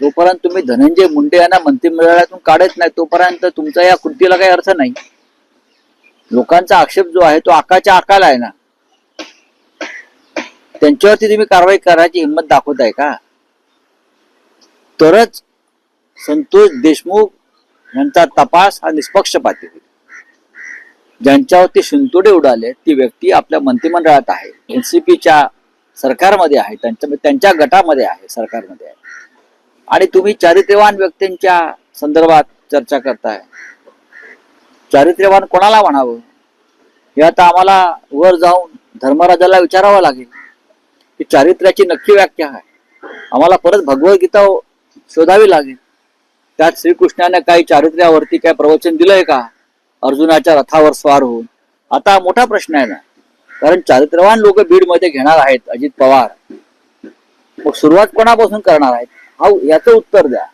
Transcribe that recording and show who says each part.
Speaker 1: जोपर्यंत तुम्ही धनंजय मुंडे यांना मंत्रिमंडळातून काढत नाही तोपर्यंत तुमचा या कृतीला काही अर्थ नाही. लोकांचा आक्षेप जो आहे तो आकाच्या आकाला आहे ना. त्यांच्यावरती तुम्ही कारवाई करायची हिंमत आहे का? तरच संतोष देशमुख यांचा तपास हा निष्पक्षपाती होईल. ज्यांच्यावरती शिंतोडे उडाले ती व्यक्ती आपल्या मंत्रिमंडळात आहे. एनसीपीच्या सरकारमध्ये आहे त्यांच्या त्यांच्या गटामध्ये आहे सरकारमध्ये आहे. आणि तुम्ही चारित्र्यवान व्यक्तींच्या संदर्भात चर्चा करताय. चारित्र्यवान कोणाला म्हणावं? हे आता आम्हाला वर जाऊन धर्मराजाला विचारावं लागेल. की चारित्र्याची नक्की व्याख्या आहे. आम्हाला परत भगवद्गीता शोधावी लागेल. त्यात श्रीकृष्णाने काही चारित्र्यावरती काय प्रवचन दिलंय का? अर्जुनाच्या रथावर स्वार होऊन. आता मोठा प्रश्न आहे ना. कारण चारित्र्यवान लोक बीडमध्ये घेणार आहेत अजित पवार. मग सुरुवात कोणापासून करणार आहेत? हा याचं उत्तर द्या.